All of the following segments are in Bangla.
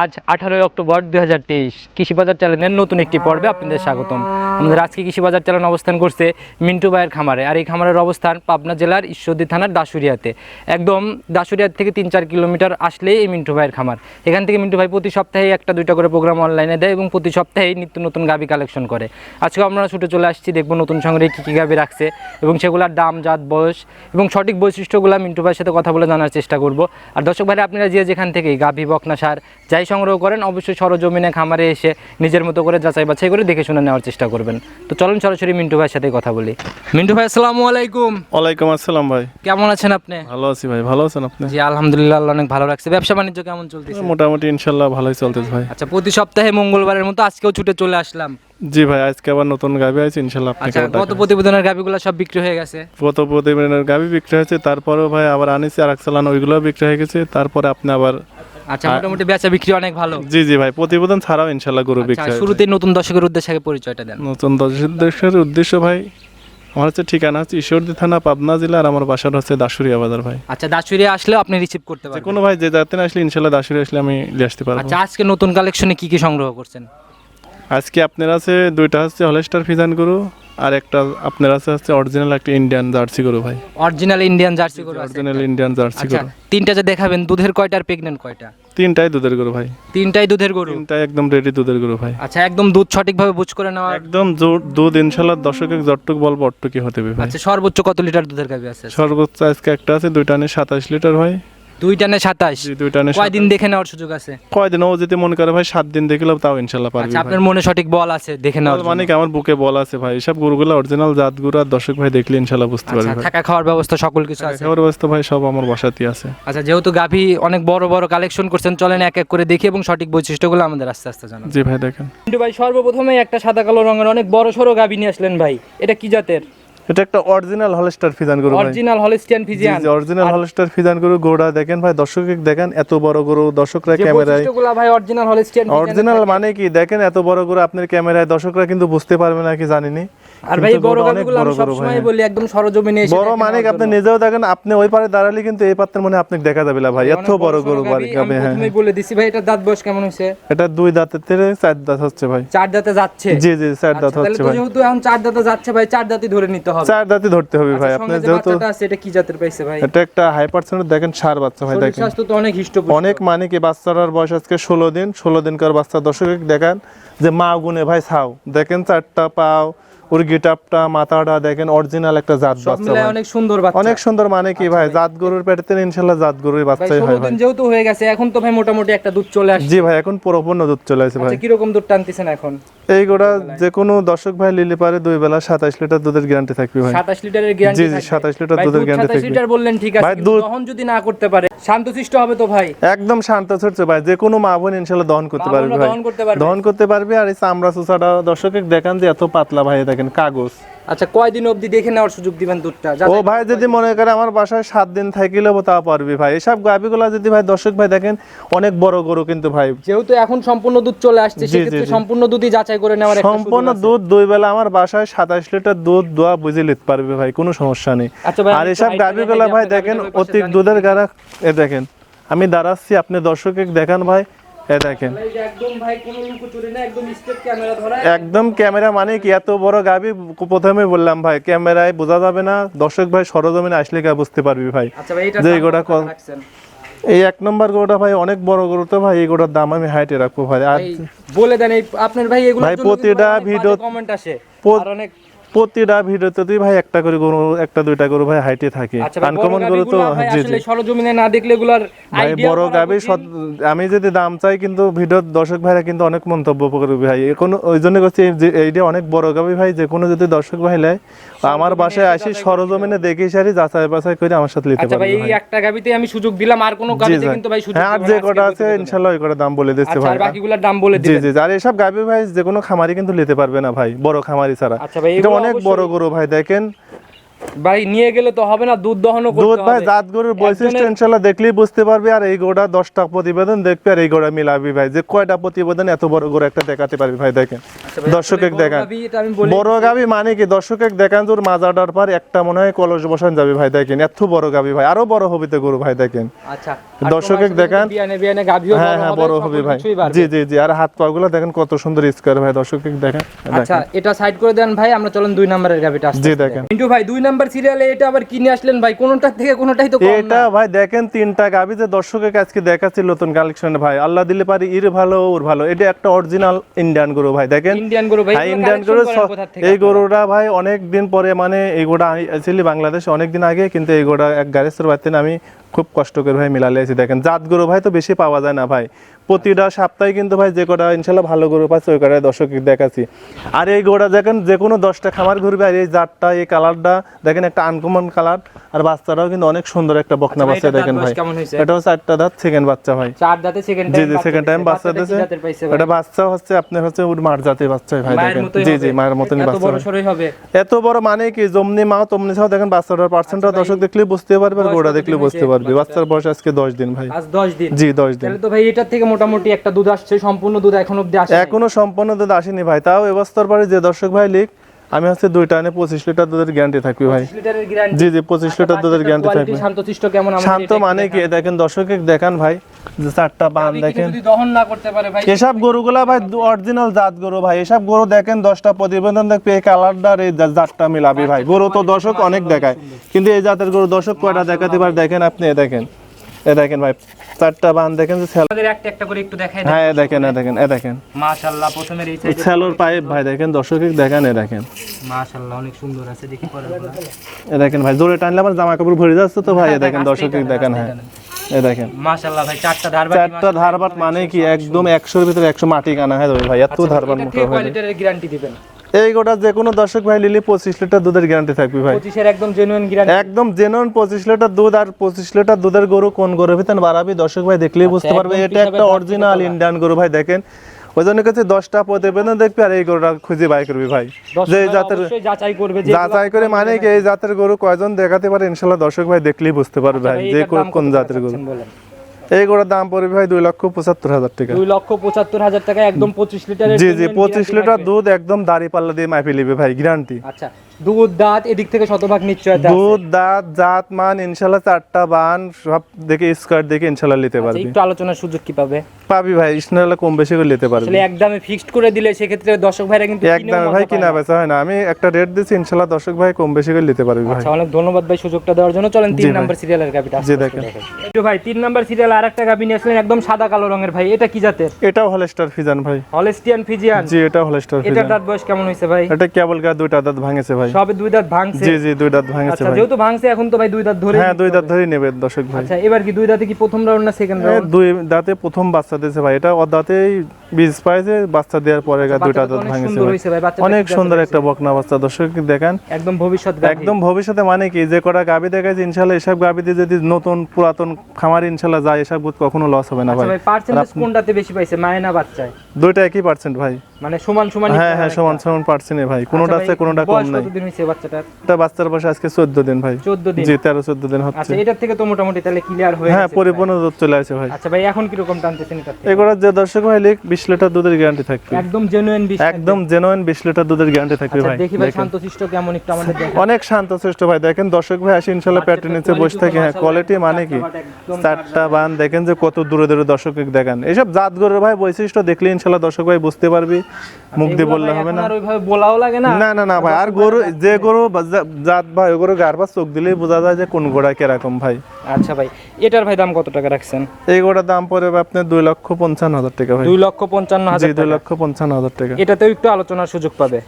আজ আঠারোই অক্টোবর দুই হাজার তেইশ। কৃষিবাজার চ্যানেলের নতুন একটি পর্বে আপনাদের স্বাগতম। আমাদের আজকে কৃষিবাজার চ্যানেল অবস্থান করছে মিন্টু ভাইয়ের খামারে। আর এই খামারের অবস্থান পাবনা জেলার ঈশ্বরদী থানার দাসুরিয়াতে একদম দাসুরিয়ার থেকে তিন চার কিলোমিটার আসলেই এই মিন্টু ভাইয়ের খামার। এখান থেকে মিন্টু ভাই প্রতি সপ্তাহে একটা দুইটা করে প্রোগ্রাম অনলাইনে দেয় এবং প্রতি সপ্তাহেই নিত্য নতুন গাবি কালেকশন করে। আজকে আমরা ছুটে চলে আসছি, দেখব নতুন সংগ্রহে কী কী গাবি রাখছে এবং সেগুলোর দাম, জাত, বয়স এবং সঠিক বৈশিষ্ট্যগুলো মিন্টু ভাইয়ের সাথে কথা বলে জানার চেষ্টা করব। আর দর্শক ভাই আপনারা যে যেখান থেকে গাভী, বকনা সার, যাই সংগ্রহ করেন অবশ্যই সরজমিনে খামারে এসে নিজের মতো করে যাচাই বাছাই করে দেখে শুনে নেওয়ার চেষ্টা করবেন। তো চলুন সরাসরি মিন্টু ভাইয়ের সাথে কথা বলি। মিন্টু ভাই আসসালামু আলাইকুম। ওয়ালাইকুম আসসালাম ভাই। কেমন আছেন আপনি? ভালো আছি ভাই ভালো আছেন আপনি? জি আলহামদুলিল্লাহ অনেক ভালো রাখছে। ব্যবসা বাণিজ্য কেমন চলতেছে? মোটামুটি ইনশাল্লাহ ভালোই চলতেছে ভাই। আচ্ছা প্রতি সপ্তাহে মঙ্গলবারের মতো আজকেও ছুটে চলে আসলাম। জি ভাই আজকে আবার নতুন গাবি আছে ইনশাল্লাহ আচ্ছা আপনাকে গত প্রতিবেদনের গাভিগুলো সব বিক্রি হয়ে গেছে? গত প্রতিদিনের গাবি বিক্রি হয়েছে তারপরেও ভাই আবার আনিছি আর এক চালান ওইগুলো বিক্রি হয়ে গেছে তারপরে আপনি আবার আচ্ছা মোটামুটি বেচা বিক্রি অনেক ভালো। জি জি ভাই প্রতিবেদন ছাড়াও ইনশাল্লাহ গরু আচ্ছা বিক্রি শুরুতেই নতুন দর্শকের উদ্দেশ্যে পরিচয়টা দেন। নতুন দর্শকদের উদ্দেশ্য ভাই আমার হচ্ছে ঠিকানা হচ্ছে ঈশ্বরদী থানা পাবনা জেলা আর আমার বাসার হচ্ছে দাসুরিয়া বাজার ভাই। আচ্ছা দাসুরিয়া আসলেও আপনি রিসিভ করতে পারবেন। কোনো ভাই যে যাতে না আসলে ইনশাল্লাহ দাসুরিয়া আসলে আমি নিয়ে আসতে পারব। আচ্ছা আজকে নতুন কালেকশনে কি কি সংগ্রহ করছেন? আজকে আপনার আছে দুইটা হচ্ছে হলেস্টার ফিজান গরু আর একটা আপনার আছে হচ্ছে অরিজিনাল একটা ইন্ডিয়ান জার্সি গরু ভাই। অরিজিনাল ইন্ডিয়ান জার্সি গরু আছে অরিজিনাল ইন্ডিয়ান জার্সি আচ্ছা গরু। তিনটা যে দেখাবেন দুধের কয়টা আর প্রেগনেন্ট কয়টা? তিনটাই দুধের গরু ভাই। তিনটাই দুধের গরু? তিনটাই একদম রেডি দুধের গরু ভাই। আচ্ছা একদম দুধ সঠিকভাবে বুঝ করে নেওয়া একদম দুধ ইনশাল্লাহ দশকে যতটুক বলব অটটুকি হতে হবে ভাই। আচ্ছা সর্বোচ্চ কত লিটার দুধের গাভি আছে সর্বোচ্চ আজকে একটা আছে দুইটা নে সাতাশ লিটার ভাই দুই টানে সাতাশ। জি, দুইটা নে কয়দিন দেখে নেওয়ার সুযোগ আছে? কয়দিন? ও যদি মনে করে ভাই সাত দিন দেখলেও তাও ইনশাল্লাহ পারবে আচ্ছা আপনার মনে সঠিক বল আছে দেখে নেওয়ার মানে কি আমার বুকে বল আছে ভাই। এসব গরুগুলো অরিজিনাল জাত গরু আর দর্শক ভাই দেখলে ইনশাল্লাহ বুঝতে আচ্ছা পারবে থাকা খাওয়ার ব্যবস্থা সকল কিছু আছে? খাবার ব্যবস্থা ভাই সব আমার বাসাতেই আছে। আচ্ছা যেহেতু গাভী অনেক বড় বড় কালেকশন করছেন চলেন এক এক করে দেখি এবং সঠিক বৈশিষ্ট্যগুলো আমাদের আস্তে আস্তে জানান। জি ভাই দেখেন। কিন্তু ভাই সর্বপ্রথমে একটা সাদা কালো রঙের অনেক বড় সড়ো গাভী নিয়ে আসলেন ভাই। এটা কি জাতের? এটা একটা অরিজিনাল হলস্টার ফিজান গরু ভাই। Original Holstein Friesian original Holstein Friesian গরু গোড়া দেখেন ভাই দর্শক দেখেন এত বড় গরু দর্শকরা ক্যামেরায় ভাই অরিজিনাল হলিস্টিয়ান অরিজিনাল মানে কি? দেখেন এত বড় গরু আপনার ক্যামেরায় দর্শকরা কিন্তু বুঝতে পারবে না কি জানিনি। আর ভাই বড় আমি সবসময় বলি একদম সরজমিনে এসে বড় মানে আপনি নিজেও দেখেন আপনি ওই পারে দাঁড়ালে কিন্তু এই পাত্রের মনে আপনাকে দেখা যাবে না ভাই। এত বড় গরু বাড়ি গাবে হ্যাঁ প্রথমেই বলে দিছি ভাই এটা দাঁত বয়স কেমন হয়েছে? এটা দুই দাঁতের থেকে চার দাঁত হচ্ছে ভাই। চার দাঁতে যাচ্ছে? জি জি চার দাঁত আচ্ছা, তাহলে হচ্ছে ভাই। যেহেতু এখন চার দাঁতে যাচ্ছে ভাই চার দাঁতই ধরে নিতে হবে। চার দাঁতই ধরতে হবে ভাই। আচ্ছা, আপনি যেহেতু আছে এটা কি জাতের পাইছে ভাই? এটা একটা হাই পার্সেন্ট দেখেন সার বাচ্চা ভাই দেখেন। স্বাস্থ্য তো অনেক অনেক মানে কি বাচ্চাটার বয়স আজকে ষোলো দিন ষোলো দিনকার বাচ্চা দর্শক দেখেন যে মা গুনে ভাই ছাও। দেখেন চারটা পাও ওর গিটাপটা মাথাটা দেখেন অরিজিনাল একটা জাত বাচ্চা অনেক সুন্দর বাচ্চা। অনেক সুন্দর মানে কি ভাই জাত গরুর পেটেতে ইনশাল্লাহ জাত গরুর বাচ্চাই হয় ভাই। যেহেতু হয়ে গেছে এখন তো ভাই মোটামুটি একটা দুধ চলে আসছে। জি ভাই এখন পুরোপূর্ণ দুধ চলে আসে ভাই। আচ্ছা কীরকম দুধ টানতেছেন এখন? এই গোটা যে কোনো দর্শক ভাই লিলে পারে দুই বেলা সাতাশ লিটার দুধের গ্যারান্টি থাকবে ভাই। সাতাশ লিটারের গ্যারান্টি জি, জি, 27 লিটার দুধের guarantee থাকবে। লিটার বললেন ঠিক আছে দহন যদি না করতে পারে শান্তশিষ্ট হবে তো ভাই? একদম শান্ত ছড়ছে ভাই যে কোনো মা বোন ইনশাল্লাহ দহন করতে পারবে ভাই। দহন করতে পারবে। দহন করতে পারবে আর এই চামড়া চুষাটা দর্শকে দেখান যে এত পাতলা ভাই দেখেন কাগজ। আচ্ছা কয়দিন অবধি দেখে নেওয়ার সুযোগ দিবেন দুধটা? ও ভাই যদি মনে করে আমার বাসায় সাত দিন থাকিলে তা পারবি ভাই। এসব গাভিগুলা যদি ভাই দর্শক ভাই দেখেন অনেক বড় গরু কিন্তু ভাই। যেহেতু এখন সম্পূর্ণ দুধ চলে আসছে সেক্ষেত্রে সম্পূর্ণ দুধই যাচাই করে নেওয়ার সম্পূর্ণ দুধ দুই বেলা আমার বাসায় সাতাশ লিটার দুধ দোয়া বুঝে নিতে পারবে ভাই কোনো সমস্যা নেই। আচ্ছা আর এসব গাভিগুলা ভাই দেখেন অতিক দুধের গাড়া এ দেখেন আমি দাঁড়াচ্ছি আপনি দর্শককে দেখান ভাই। এ দেখেন। একদম ক্যামেরা মানে কি এত বড় গাবি প্রথমে বললাম ভাই ক্যামেরায় বোঝা যাবে না দর্শক ভাই সরজমিনে আসলে গা বুঝতে পারবি ভাই। আচ্ছা যে গোটা কল- এই এক নম্বর গরুটা ভাই অনেক বড় গরু তো ভাই এই গরুটার দাম আমি হাইটে রাখব ভাই। আর বলে দেন এই আপনার ভাই এগুলো ভাই, প্রতিটা ভিডিও- কমেন্ট আসে। আর অনেক প্রতিটা ভিডিওতে তুই ভাই একটা করে গরু একটা দুইটা গরু ভাই হাইটে থাকে। আচ্ছা আনকমন গরু তো জি আসলে জি। সরজমিনে না দেখলে এগুলার ভাই বড় গাবি আমি যদি দাম চাই কিন্তু ভিডিওর দর্শক ভাইরা কিন্তু অনেক মন্তব্য করবে ভাই। এখন ওই জন্য করছি এইটা অনেক বড় গাবি ভাই যে কোনো যদি দর্শক ভাই লেয় আমার বাসায় আসি সরজমিনে দেখে সারি যাচাই বাছাই করে আমার সাথে নিতে আচ্ছা ভাই পারবে এই একটা গাবিতে আমি সুযোগ দিলাম আর কোনো গাবিতে কিন্তু ভাই সুযোগ হ্যাঁ আর যে কটা আছে। ইনশাল্লাহ ওই কটা দাম বলে দিচ্ছে আচ্ছা ভাই। আর বাকিগুলোর দাম বলে জি দিবেন। জি আর এসব গাবি ভাই যে কোনো খামারি কিন্তু নিতে পারবে না ভাই বড় খামারি ছাড়া। আচ্ছা ভাই অনেক বড় গরু ভাই দেখেন ভাই নিয়ে গেলে তো হবে না দুধ দহনও দুধ করতে ভাই জাত গরুর বৈশিষ্ট্য ইনশাল্লাহ দেখলেই বুঝতে পারবি আর এই গোড়া দশটা প্রতিবেদন দেখবি আর এই গোড়া মিলাবি ভাই। যে কয়টা প্রতিবেদন এত বড় গরু একটা দেখাতে পারবি ভাই দেখেন। আচ্ছা দর্শকে বড় দেখান। বড় গাবি মানে কি? দর্শকে দেখান তোর মাজাটার পর একটা মনে হয় কলস বসান যাবে ভাই দেখেন। এত বড় গাবি ভাই আরও বড় হবে তো গরু ভাই দেখেন। আচ্ছা দর্শকে দেখান। বিয়ানে বিয়ানে গাভীও হ্যাঁ হ্যাঁ বড় হবে ভাই। জি জি জি আর হাত পা গুলো দেখেন কত সুন্দর স্কোয়ার ভাই দর্শকে দেখেন। আচ্ছা এটা সাইড করে দেন ভাই আমরা চলুন দুই নাম্বারের গাভিটা আসতে জি দেখেন। মিন্টু ভাই দুই নাম্বার সিরিয়ালে এটা আবার কিনে আসলেন ভাই? কোনটার থেকে কোনটাই তো কম এটা ভাই দেখেন তিনটা গাবি যে দর্শকের আজকে দেখাচ্ছি নতুন কালেকশন ভাই। আল্লাহ দিলে পারি ইর ভালো ওর ভালো। এটা একটা অরিজিনাল ইন্ডিয়ান গরু ভাই দেখেন? ইন্ডিয়ান গরু ভাই ইন্ডিয়ান গরু এই গরুটা ভাই অনেক দিন পরে মানে এই গোটা আসলে বাংলাদেশ অনেক দিন আগে কিন্তু এই গোটা এক গ্যারেজের বাড়িতে আমি খুব কষ্ট করে ভাই মিলালে আছি দেখেন, জাত গরু ভাই তো বেশি পাওয়া যায় না ভাই। প্রতিটা সপ্তাহে কিন্তু ভাই যে কটা, ইনশাল্লাহ ভালো গরু পাচ্ছে, ওই কটায় দর্শক দেখাচ্ছি। আর এই গরুটা দেখেন, যে কোনো দশটা খামার ঘুরবে, আর এই জাতটা, এই কালারটা দেখেন একটা আনকমন কালার আর বাচ্চাটাও কিন্তু অনেক সুন্দর একটা বকনা আচ্ছা বাচ্চা দেখেন ভাই। হয়েছে? এটাও চারটা দাঁত সেকেন্ড বাচ্চা ভাই। চার দাঁতে সেকেন্ড জি জি সেকেন্ড টাইম বাচ্চা দিয়েছে? এটা বাচ্চা হচ্ছে আপনার হচ্ছে ওর মার জাতের বাচ্চা ভাই দেখেন। জি জি মায়ের মতনই এত বাচ্চা হবে। এত বড় মানে কি জমনি মা তমনি ছাও দেখেন বাচ্চাটার পার্সেন্টটা দর্শক দেখলে বুঝতে পারবে আর গোড়া দেখলে বুঝতে পারবে। বাচ্চার বয়স আজকে দশ দিন ভাই। আজ 10 দিন। জি দশ দিন। তাহলে তো ভাই এটার থেকে মোটামুটি একটা দুধ আসছে সম্পূর্ণ দুধ এখন অব্দি আসে এখনও সম্পূর্ণ দুধ আসেনি ভাই। তাও এবস্তর পরে যে দর্শক ভাই লিখ আমি হচ্ছে দুইটা এনে পঁচিশ লিটার দুধের গ্যারান্টি থাকবে ভাই। 25 লিটারের গ্যারান্টি জি জি পঁচিশ লিটার দুধের গ্যারান্টি থাকবে। শান্ত মানে কি? দেখেন। দর্শকে দেখান ভাই যে চারটা বান দেখেন। যদি দহন না করতে পারে ভাই এসব গরুগুলা ভাই অরিজিনাল জাত গরু ভাই। এসব গরু দেখেন দশটা প্রতিবেদন দেখবে এই কালারটা আর এই জাতটা মিলাবি ভাই। গরু তো দর্শক অনেক দেখায়। কিন্তু এই জাতের গরু দর্শক কয়টা দেখাতে পারে? দেখেন আপনি দেখেন। এ দেখেন ভাই চারটা বান দেখেন যে আমাদের একটা একটা করে একটু দেখাই হ্যাঁ এ দেখেন এ দেখেন এ দেখেন। মাশাআল্লাহ প্রথমের এই সাইডে পাইপ ভাই দেখেন দর্শকে দেখেন এ দেখেন। মাশাআল্লাহ অনেক সুন্দর আছে দেখি পরে এ দেখেন ভাই জোরে টানলে আমার জামা কাপড় ভরে যাচ্ছে তো ভাই এ দেখেন দর্শকে দেখেন হ্যাঁ। এ দেখেন। মাশাআল্লাহ ভাই চারটা ধারবাটি চারটা ধারবাট মানে কি একদম একশোর ভিতরে একশো মাটি কানা হয় ভাই এত ধারবাট মোটা হয় গ্যারান্টি দিবেন। এই গোটা যে কোনো দর্শক ভাই নিলে পঁচিশ লিটার দুধের গ্যারান্টি থাকবে ভাই। 25 এর একদম জেনুইন গ্যারান্টি একদম জেনুইন পঁচিশ লিটার দুধ আর পঁচিশ লিটার দুধের গরু কোন গরুর ভিতরে বাড়াবি দর্শক ভাই দেখলেই বুঝতে পারবে এটা একটা অরিজিনাল ইন্ডিয়ান গরু ভাই দেখেন। ওই জন্য কাছে দশটা প্রতিবেদন দেখবি আর এই গরুটা খুঁজে বাই করবি ভাই। যে জাতের যাচাই করবে যাচাই করে মানে কি এই জাতের গরু কয়জন দেখাতে পারে ইনশাল্লাহ দর্শক ভাই দেখলেই বুঝতে পারবে ভাই যে কোন- কোন জাতের গরু। এই গরুর দাম পড়বে ভাই দুই লক্ষ পঁচাত্তর হাজার টাকা। দুই লক্ষ পঁচাত্তর হাজার টাকা একদম পঁচিশ লিটার জি জি পঁচিশ লিটার দুধ একদম দাড়ি পাল্লা দিয়ে মাইফে লিবে ভাই গ্যারান্টি আচ্ছা দুধ দাঁত এদিক থেকে শতভাগ নিশ্চয়তা দুধ দাঁত জাত মান ইনশাল্লাহ চারটা বান সব দেখে স্কোয়ার দেখে ইনশাল্লাহ নিতে আচ্ছা, পারবি। একটু আলোচনার সুযোগ কি পাবে? পাবি ভাই ইনশাল্লাহ কম বেশি করে নিতে পারবি। আসলে একদমে ফিক্সড করে দিলে সেক্ষেত্রে দর্শক ভাইরা কিন্তু একদম ভাই কিনা। বেচা হয় না। আমি একটা রেট দিচ্ছি ইনশাল্লাহ দর্শক ভাই কম বেশি করে নিতে পারবি ভাই। আচ্ছা অনেক ধন্যবাদ ভাই সুযোগটা দেওয়ার জন্য। চলেন তিন নাম্বার সিরিয়ালের গাবিটা জি দেখেন। একটু ভাই তিন নাম্বার সিরিয়াল আর একটা গাবি নিয়ে আসলেন একদম সাদা কালো রঙের ভাই। এটা কি জাতের? এটাও হলস্টার ফিজান ভাই। হলেস্টিয়ান ফিজিয়ান জি এটাও হলস্টার ফিজান দাঁত বয়স কেমন হয়েছে ভাই? এটা কেবল গা দুইটা দাঁত ভাঙেছে ভাই। সবে দুই দাঁত ভাঙছে? জি জি দুই দাঁত ভাঙেছে আচ্ছা যেহেতু ভাঙছে এখন তো ভাই দুই দাঁত ধরে হ্যাঁ দুই দাঁত ধরেই নেবে দর্শক ভাই। আচ্ছা এবার কি দুই দাঁতে কি প্রথম রাউন্ড না সেকেন্ড রাউন্ড দুই দাঁতে প্রথম বাচ্চা দিয়েছে ভাই। এটা ওর দাঁতেই বীজ পাইছে বাচ্চা দেওয়ার পরে গা দুইটা দাঁত ভাঙেছে অনেক সুন্দর একটা বকনা বাচ্চা দর্শক দেখেন। একদম ভবিষ্যৎ একদম ভবিষ্যতে মানে কি যে কটা গাবি দেখাচ্ছে ইনশাল্লাহ এসব গাবিতে যদি নতুন পুরাতন খামার ইনশাল্লাহ যায় এসব কখনো লস হবে না আচ্ছা ভাই। পার্সেন্টেজ কোনটাতে বেশি পাইছে? মায়ে না বাচ্চায়? দুইটা একই পার্সেন্ট ভাই। মানে সমান সমান হ্যাঁ হ্যাঁ সমান সমান পার্সেন্টে ভাই। কোনোটা আছে কোনোটা কম নাই। কতদিন হয়েছে বাচ্চাটার? এটা বাচ্চার বয়স আজকে চোদ্দ দিন ভাই। 14 দিন। জি তেরো চোদ্দ দিন হচ্ছে। আচ্ছা এটার থেকে তো মোটামুটি তাহলে ক্লিয়ার হয়ে হ্যাঁ পরিপূর্ণ দুধ চলে আসে ভাই। আচ্ছা ভাই এখন কি রকম টানতেছেন এটা এগুলো যে দর্শক ভাই লিখ বিশ লিটার দুধের গ্যারান্টি থাকবে। একদম জেনুইন বিশ একদম জেনুইন বিশ লিটার দুধের গ্যারান্টি থাকবে আচ্ছা ভাই। দেখি ভাই। শান্তশিষ্ট কেমন একটু আমাদের দেখেন। অনেক শান্ত শ্রেষ্ঠ ভাই দেখেন দর্শক ভাই আসে ইনশাল্লাহ প্যাটের নিচে বসে থাকে। হ্যাঁ কোয়ালিটি মানে কি? চারটা বান দেখেন যে কত দূরে দূরে দর্শক দেখেন। এইসব জাত গরুর ভাই বৈশিষ্ট্য দেখলে ইনশাল্লাহ দর্শক ভাই বুঝতে পারবি। মুখ দিয়ে বললে হবে না? আর ওইভাবে বলাও লাগে না? না না না ভাই আর গরু যে গরু জাত ভাই ওই গরু গার বা চোখ দিলেই বোঝা যায় যে কোন গোড়া কীরকম ভাই। আচ্ছা ভাই এটার ভাই দাম কত টাকা রাখছেন? এই গোড়া দাম পড়ে আপনি দুই লক্ষ পঞ্চান্ন হাজার টাকা ভাই। দুই লক্ষ পঞ্চান্ন হাজার দুই লক্ষ পঞ্চান্ন হাজার টাকা। এটাতেও একটু আলোচনার সুযোগ পাবে?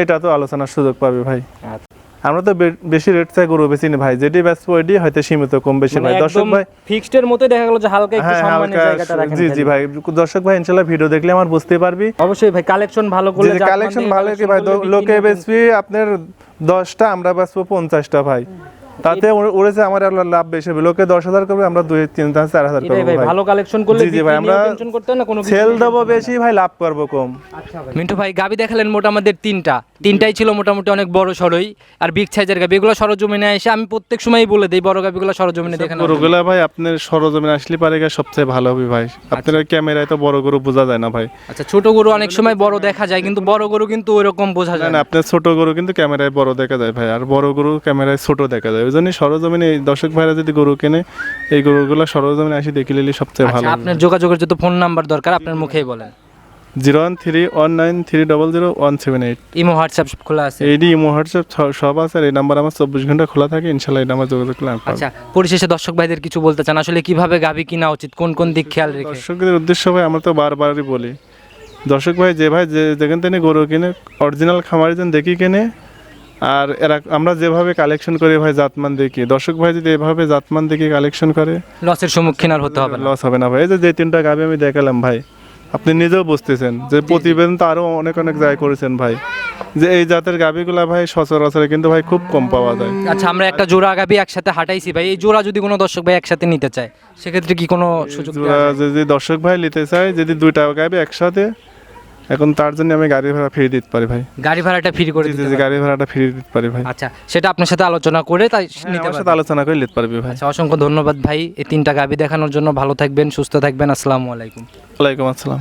এটা তো আলোচনার সুযোগ পাবে ভাই। আচ্ছা। আমরা তো বেশি রেট চাই গরু বেশি ভাই যেটি বেচবো ওইটি হয়তো সীমিত কম বেশি মানে ভাই। দর্শক ভাই ফিক্সড এর মতো দেখা গেল যে হালকা একটু হ্যাঁ সম্মানের জায়গাটা রাখেন জি জি ভাই। দর্শক ভাই ইনশাআল্লাহ ভিডিও দেখলে আমার বুঝতে পারবি। অবশ্যই ভাই কালেকশন ভালো করে করলে কালেকশন ভালো কি ভাই? লোকে। বেচবি আপনার দশটা আমরা বেচবো পঞ্চাশটা ভাই। তাতে উড়েছে আমার লাভ বেশি হবে লোকে দশ হাজার করবে আমরা দুই তিন চার হাজার করব ভাই ভালো কালেকশন করলে জি, ভাই, আমরা টেনশন করতে না কোনো কিছু সেল দেবো বেশি ভাই লাভ করব কম। আচ্ছা মিন্টু ভাই গাবি দেখালেন মোটামুটি তিনটা। তিনটাই ছিল মোটামুটি অনেক বড় সরই আর বিগ সাইজের গাবি এগুলো সরজমিনে এসে আমি প্রত্যেক সময়ই বলে দিই বড় গাবিগুলো সরজমিনে দেখে না গরুগুলা ভাই আপনার সরজমিনে আসলে পারে গা সবচেয়ে ভালো হবে ভাই। আপনার ক্যামেরায় তো বড় গরু বোঝা যায় না ভাই। আচ্ছা ছোট গরু অনেক সময় বড় দেখা যায় কিন্তু বড় গরু কিন্তু ওইরকম বোঝা যায় না না। আপনার ছোট গরু কিন্তু ক্যামেরায় বড় দেখা যায় ভাই আর বড় গরু ক্যামেরায় ছোট দেখা যায়। ওই জন্য সরজমিনে এই দর্শক ভাইরা যদি গরু কেনে এই গরুগুলো সরজমিনে আসি দেখে নিলে সবচেয়ে ভালো। আচ্ছা আপনার যোগাযোগের যত ফোন নাম্বার দরকার আপনার মুখেই বলেন। Zero one three one nine three double zero one seven eight. Imo WhatsApp খোলা আছে। এইডি ইমো হোয়াটসঅ্যাপ সব আছে আর এই নাম্বার আমার চব্বিশ ঘণ্টা খোলা থাকে ইনশাল্লাহ এই নাম্বার যোগাযোগ করলে আমি পাবো। আচ্ছা পরিশেষে দর্শক ভাইদের কিছু বলতে চান আসলে কীভাবে গাবি কিনা উচিত কোন কোন দিক খেয়াল রেখে? দর্শকদের উদ্দেশ্য ভাই আমরা তো বারবারই বলি। দর্শক ভাই যে ভাই যে যেখান থেকে গরু কিনে অরিজিনাল খামারি যেন দেখি কিনে আর এরা আমরা যেভাবে কালেকশন করি ভাই জাতমান দেখি। দর্শক ভাই যদি এভাবে জাতমান দেখি কালেকশন করে লসের সম্মুখীন আর হতে হবে লস হবে না ভাই। এই যে যে তিনটা গাবি আমি দেখালাম ভাই আপনি নিজেও বুঝতেছেন যে প্রতিবেদন তো আরও অনেক অনেক জায়গায় করেছেন ভাই। যে এই জাতের গাবিগুলা ভাই সচরাচর কিন্তু ভাই খুব কম পাওয়া যায়। আচ্ছা আমরা একটা জোড়া গাবি একসাথে হাঁটাইছি ভাই। এই জোড়া যদি কোনো দর্শক ভাই একসাথে নিতে চায় সেক্ষেত্রে কি কোনো সুযোগ? যদি দর্শক ভাই নিতে চায় যদি দুইটা গাবি একসাথে এখন তার জন্য আমি গাড়ি ভাড়া ফিরিয়ে দিতে পারি ভাই। গাড়ি ভাড়াটা ফ্রি করে দিতে গাড়ি ভাড়াটা ফিরিয়ে দিতে পারি ভাই। আচ্ছা সেটা আপনার সাথে আলোচনা করে তাই হ্যাঁ, নিতে পারি সাথে আলোচনা করে নিতে পারবে ভাই। আচ্ছা অসংখ্য ধন্যবাদ ভাই এই তিনটা গাবি দেখানোর জন্য। ভালো থাকবেন সুস্থ থাকবেন। আসসালামু আলাইকুম। ওয়ালাইকুম আসসালাম।